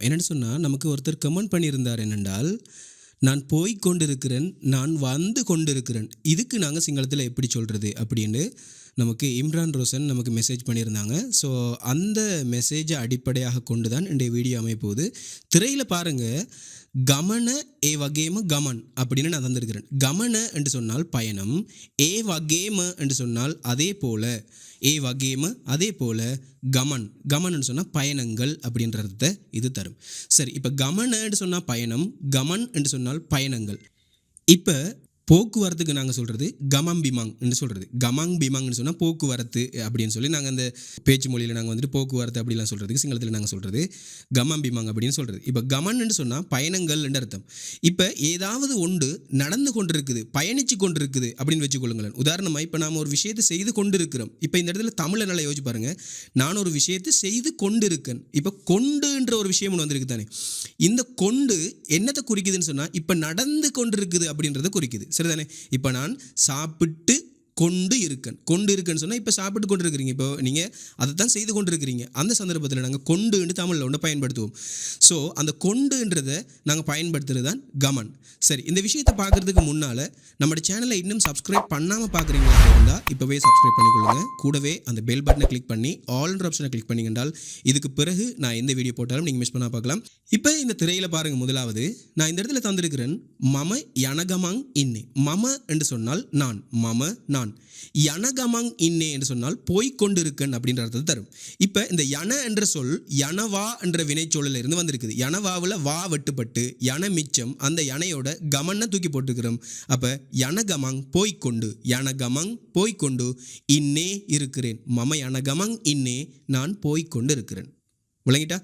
என்னென்னு சொன்னால் நமக்கு ஒருத்தர் கமெண்ட் பண்ணியிருந்தார் என்னென்றால் நான் போய் கொண்டிருக்கிறேன் நான் வந்து கொண்டிருக்கிறேன். இதுக்கு நாங்கள் சிங்களத்தில் எப்படி சொல்கிறது அப்படின்னு நமக்கு இம்ரான் ரோசன் நமக்கு மெசேஜ் பண்ணியிருந்தாங்க. ஸோ அந்த மெசேஜை அடிப்படையாக கொண்டு தான் என்னுடைய வீடியோ அமைப்போகுது. திரையில் பாருங்கள் கமன ஏ வகேம கமன் அப்படின்னு நான் தந்திருக்கிறேன். கமன என்று சொன்னால் பயணம் ஏ வகேம என்று சொன்னால் அதே போல ஏ வகேம அதே போல கமன். கமன்னு சொன்னால் பயணங்கள் அப்படின்றத இது தரும். சரி இப்போ கமனன்னு சொன்னால் பயணம் கமன் என்று சொன்னால் பயணங்கள். இப்போ போக்குவரத்துக்கு நாங்கள் சொல்கிறது கமம் பிமாங் என்று சொல்கிறது கமாங் பிமாங்னு சொன்னால் போக்குவரத்து அப்படின்னு சொல்லி நாங்கள் அந்த பேச்சு மொழியில் நாங்கள் வந்துட்டு போக்குவரத்து அப்படிலாம் சொல்கிறதுக்கு சிங்களத்தில் நாங்கள் சொல்கிறது கமம் பிமாங் அப்படின்னு சொல்கிறது இப்போ கமன்னு சொன்னால் பயணங்கள் என்று அர்த்தம். இப்போ ஏதாவது ஒன்று நடந்து கொண்டிருக்குது பயணித்து கொண்டிருக்குது அப்படின்னு வச்சுக்கொள்ளுங்களேன். உதாரணமாக இப்போ நாம் ஒரு விஷயத்தை செய்து கொண்டிருக்கிறோம். இப்போ இந்த இடத்துல தமிழை நல்லா யோசிச்சு பாருங்கள் நான் ஒரு விஷயத்தை செய்து கொண்டிருக்கேன். இப்போ கொண்டுன்ற ஒரு விஷயம் ஒன்று வந்திருக்கு தானே இந்த கொண்டு என்னத்தை குறிக்குதுன்னு சொன்னால் இப்போ நடந்து கொண்டிருக்குது அப்படின்றத குறிக்குது. சரிதானே இப்போ நான் சாப்பிட்டு கொண்டு இருக்கேன் கொண்டு இருக்கேன்னு சொன்னால் இப்போ சாப்பிட்டு கொண்டு இருக்கிறீங்க இப்போ நீங்கள் அதை தான் செய்து கொண்டு இருக்கிறீங்க அந்த சந்தர்ப்பத்தில் நாங்கள் கொண்டுன்னு தமிழில் ஒன்று பயன்படுத்துவோம். ஸோ அந்த கொண்டுன்றதை நாங்கள் பயன்படுத்துறது தான் கமன். சரி இந்த விஷயத்தை பார்க்குறதுக்கு முன்னால் நம்மளோட சேனலை இன்னும் சப்ஸ்கிரைப் பண்ணாமல் பார்க்குறீங்களா இருந்தால் இப்போவே சப்ஸ்கிரைப் பண்ணிக்கொள்ளுங்க. கூடவே அந்த பெல் பட்டனை கிளிக் பண்ணி ஆல்ன்ற ஆப்ஷனை கிளிக் பண்ணிங்கன்றால் இதுக்கு பிறகு நான் எந்த வீடியோ போட்டாலும் நீங்கள் மிஸ் பண்ணால் பார்க்கலாம். இப்போ இந்த திரையில் பாருங்கள் முதலாவது. நான் இந்த இடத்துல தந்திருக்கிறேன் மம யனகமாங் இன்னே. மம என்று சொன்னால் நான். மம நான். யனகமாங் இன்னே என்று சொன்னால் போய்க்கொண்டிருக்கன் அப்படின்ற அர்த்தத்தை தரும். இப்போ இந்த யன என்ற சொல் யனவா என்ற வினைச்சொல்லில் இருந்து வந்திருக்குது. யனவாவில் வா வெட்டுப்பட்டு யன மிச்சம் அந்த யனையோட கமன்ன தூக்கி போட்டுக்கிறோம் அப்போ யனகமாங் போய்க்கொண்டு யனகமங் போய்க்கொண்டு இன்னே இருக்கிறேன். மம யனகமங் இன்னே நான் போய்கொண்டு இருக்கிறேன் விளங்கிட்டா?